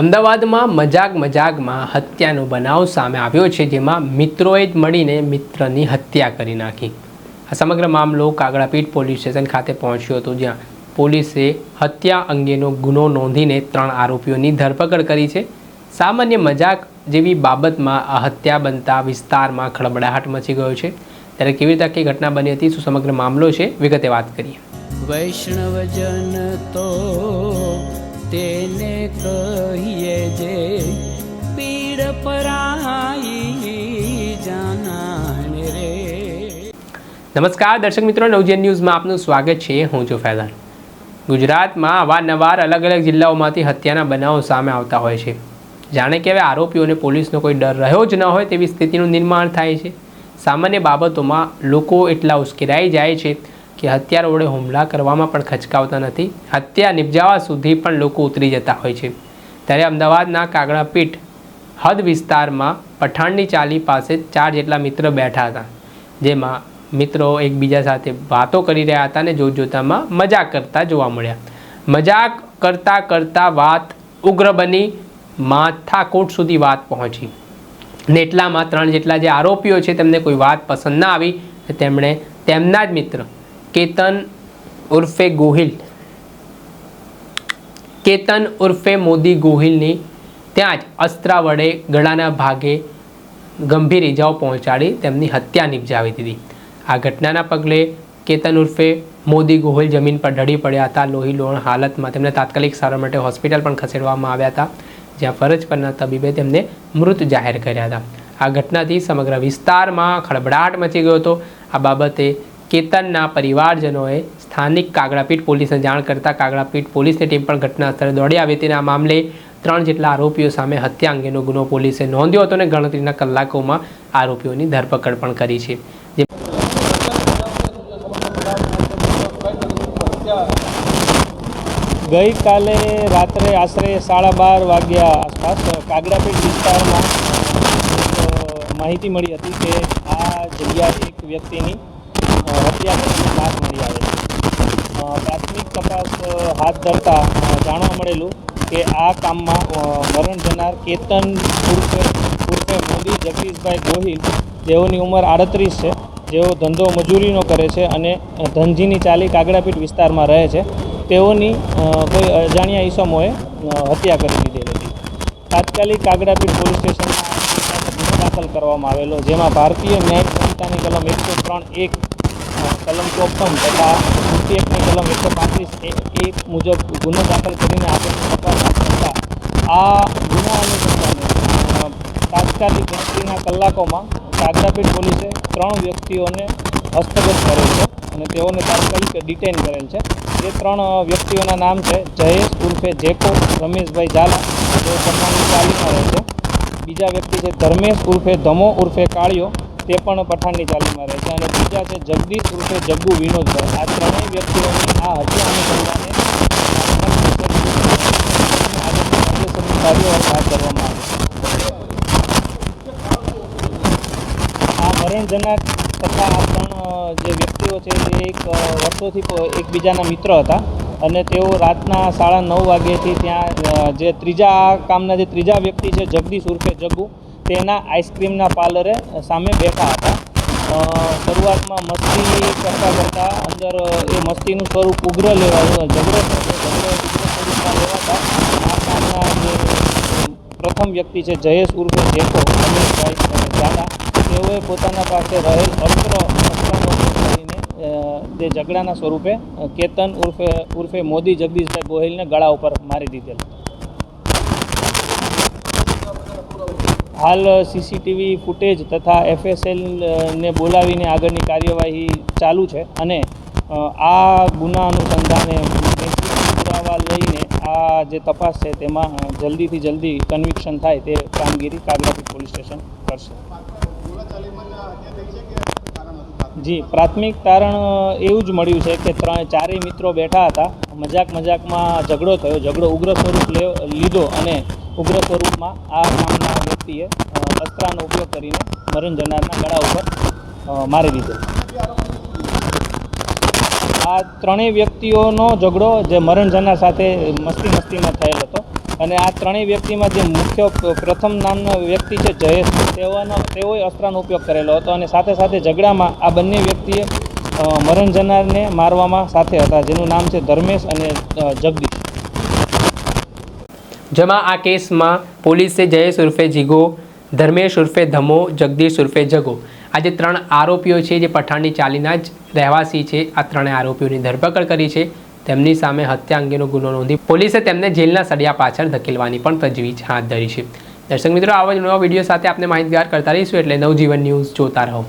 અમદાવાદમાં મજાક મજાકમાં હત્યાનો બનાવ સામે આવ્યો છે, જેમાં મિત્રોએ જ મળીને મિત્રની હત્યા કરી નાખી. આ સમગ્ર મામલો કાગડાપીઠ પોલીસ સ્ટેશન ખાતે પહોંચ્યો હતો, જ્યાં પોલીસે હત્યા અંગેનો ગુનો નોંધીને ત્રણ આરોપીઓની ધરપકડ કરી છે. સામાન્ય મજાક જેવી બાબતમાં આ હત્યા બનતા વિસ્તારમાં ખળબડાહટ મચી ગયો છે. ત્યારે કેવી રીતે આખી ઘટના બની હતી, શું સમગ્ર મામલો છે, વિગતે વાત કરીએ. વૈષ્ણવજન તો તેને કહીએ જે પીડ પરાઈ જાનાને રે. નમસ્કાર, દર્શક મિત્રો નવજન ન્યૂઝમાં આપનું સ્વાગત છે. હું છું ફૈઝાન. ગુજરાતમાં અવારનવાર અલગ અલગ જિલ્લાઓમાંથી હત્યાના બનાવો સામે આવતા હોય છે. જાણે કે હવે આરોપીઓને પોલીસનો કોઈ ડર રહ્યો જ ન હોય તેવી સ્થિતિનું નિર્માણ થાય છે. સામાન્ય બાબતોમાં લોકો એટલા ઉશ્કેરાઈ જાય છે કે હત્યારો વડે હુમલા કરવામાં પણ ખચકાવતા નથી. હત્યા નિપજાવા સુધી પણ લોકો ઉતરી જતા હોય છે. ત્યારે અમદાવાદના કાગડાપીઠ હદ વિસ્તારમાં પઠાણની ચાલી પાસે ચાર જેટલા મિત્ર બેઠા હતા. જેમાં મિત્રો એકબીજા સાથે વાતો કરી રહ્યા હતા અને જોતજોતામાં મજાક કરતા જોવા મળ્યા. મજાક કરતા કરતા વાત ઉગ્ર બની. માથાકોટ સુધી વાત પહોંચી. ને એટલામાં ત્રણ જેટલા જે આરોપીઓ છે તેમને કોઈ વાત પસંદ ના આવી. તેમણે તેમના જ મિત્ર કેતન ઉર્ફે ગોહિલ. કેતન ઉર્ફે મોદી ગોહિલની ત્યાં જ અસ્ત્રા વડે ગળાના ભાગે ગંભીર ઇજાઓ પહોંચાડી તેમની હત્યા નિપજાવી દીધી. આ ઘટનાના પગલે કેતન ઉર્ફે મોદી ગોહિલ જમીન પર ઢળી પડ્યા હતા. લોહી લોણ હાલતમાં તેમને તાત્કાલિક સારવાર માટે હોસ્પિટલ પણ ખસેડવામાં આવ્યા હતા, જ્યાં ફરજ પરના તબીબે તેમને મૃત જાહેર કર્યા હતા. આ ઘટનાથી સમગ્ર વિસ્તારમાં ખળબડાટ મચી ગયો હતો. આ બાબતે કેતનના પરિવારજનોએ સ્થાનિક કાગડાપીઠ પોલીસને જાણ કરતાં કાગડાપીઠ પોલીસની ટીમ પણ ઘટના સ્થળે દોડી આવી હતી આ મામલે ત્રણ જેટલા આરોપીઓ સામે હત્યા અંગેનો ગુનો પોલીસે નોંધ્યો હતો અને ગણતરીના કલાકોમાં આરોપીઓની ધરપકડ પણ કરી છે. ગઈકાલે રાત્રે આશરે સાડા બાર વાગ્યા આસપાસ કાગડાપીઠ વિસ્તારમાં માહિતી મળી હતી કે આ જગ્યા એક વ્યક્તિની હત્યા કરીને મળી આવે છે પ્રાથમિક તપાસ હાથ ધરતા જાણવા મળેલું કે આ કામમાં મરણ જનાર કેતન ઉર્ફે ઉર્ફે મોદી જગદીશભાઈ ગોહિલ જેઓની ઉંમર આડત્રીસ છે? જેઓ ધંધો મજૂરીનો કરે છે અને ધનજીની ચાલી કાગડાપીઠ વિસ્તારમાં રહે છે તેઓની કોઈ અજાણ્યા ઈસમોએ હત્યા કરી દીધેલી હતી તાત્કાલિક કાગડાપીઠ પોલીસ સ્ટેશનમાં ગુનો દાખલ કરવામાં આવેલો જેમાં ભારતીય ન્યાય સંહિતાની કલમ એકસો ત્રણ એક કલમ ચોપન તથા નૂറ്റി એકની કલમ એકસો પાંત્રીસ એક મુજબ ગુનો દાખલ કરીને આપણે આ ગુના અનુસંધાને તાત્કાલિક ગણતરીના કલાકોમાં કાગડાપીઠ પોલીસે ત્રણ વ્યક્તિઓને હસ્તગત કરેલ છે અને તેઓને તાત્કાલિક ડિટેન કરેલ છે. એ ત્રણ વ્યક્તિઓના નામ છે, જયેશ ઉર્ફે જેકો, રમેશભાઈ ઝાલા, તેઓ પઠાણની ચાલીમાં રહે છે. બીજા વ્યક્તિ છે ધર્મેશ ઉર્ફે ધમો ઉર્ફે કાળિયો તે પણ પઠાણની ચાલીમાં રહે છે. અને બીજા છે, જગદીશ રૂપે જગ્ગુ વિનોદભાઈ આ ત્રણેય વ્યક્તિઓની આ હત્યા અનુસંધાને કાર્યવાહી હાથ આ મરણ તથા આ ત્રણ જે વ્યક્તિઓ છે તે એક વર્ષોથી એકબીજાના મિત્ર હતા. અને તેઓ રાતના સાડા નવ વાગ્યેથી ત્યાં જે ત્રીજા કામના જે ત્રીજા વ્યક્તિ છે, જગદીશ ઉર્ફે જગ્ગુ તેના આઈસ્ક્રીમના પાર્લરે સામે બેઠા હતા. શરૂઆતમાં મસ્તી કરતાં કરતાં અંદર એ મસ્તીનું સ્વરૂપ ઉગ્ર લેવાયું ઝઘડો જે પ્રથમ વ્યક્તિ છે, જયેશ ઉર્ફે જેકો રમેશભાઈ તેઓએ પોતાના પાસે રહેલ અસ્ત્ર, અસ્ત્રનો જે ઝઘડાના સ્વરૂપે કેતન ઉર્ફે ઉર્ફે મોદી જગદીશભાઈ ગોહિલને ગળા ઉપર મારી દીધેલ. હાલ સીસીટીવી ફૂટેજ તથા એફએસએલને બોલાવીને આગળની કાર્યવાહી ચાલુ છે અને આ ગુના અનુસંધાને પુરાવા લઈને આ જે તપાસ છે તેમાં જલ્દીથી જલ્દી કન્વિક્શન થાય તે કામગીરી કાર્યવાહી પોલીસ સ્ટેશન કરશે. જી, પ્રાથમિક તારણ એવું જ મળ્યું છે કે ત્રણ, ચારેય મિત્રો બેઠા હતા. મજાક મજાકમાં ઝઘડો થયો. ઝઘડો ઉગ્ર સ્વરૂપ લીધો અને ઉગ્ર સ્વરૂપમાં આ નામના વ્યક્તિએ અસ્ત્રાનો ઉપયોગ કરીને મરણ જનારના ગળા ઉપર મારી દીધો. આ ત્રણેય વ્યક્તિઓનો ઝઘડો જે મરણ જનાર સાથે મસ્તી મસ્તીમાં થયેલ હતો અને આ ત્રણેય વ્યક્તિમાં જે મુખ્ય પ્રથમ નામનો વ્યક્તિ છે જયેશ, તેઓનો, તેઓએ અસ્ત્રનો ઉપયોગ કરેલો હતો અને સાથે સાથે ઝઘડામાં આ બંને વ્યક્તિએ મરણ જનારને મારવામાં સાથે હતા, જેનું નામ છે ધર્મેશ અને જગદીશ. જેમાં આ કેસમાં પોલીસે જયેશ ઉર્ફે જીગો, ધર્મેશ ઉર્ફે ધમો, જગદીશ ઉર્ફે જગો. આ જે ત્રણ આરોપીઓ છે જે પઠાણની ચાલીના જ રહેવાસી છે. આ ત્રણેય આરોપીઓની ધરપકડ કરી છે. તેમની સામે હત્યા અંગેનો ગુનો નોંધી પોલીસે તેમને જેલના સળિયા પાછળ ધકેલવાની પણ તજવીજ હાથ ધરી છે. દર્શક મિત્રો, આવા જ નવા વીડિયો સાથે આપણે માહિતગાર કરતા રહીશું. એટલે નવજીવન ન્યૂઝ જોતા રહો.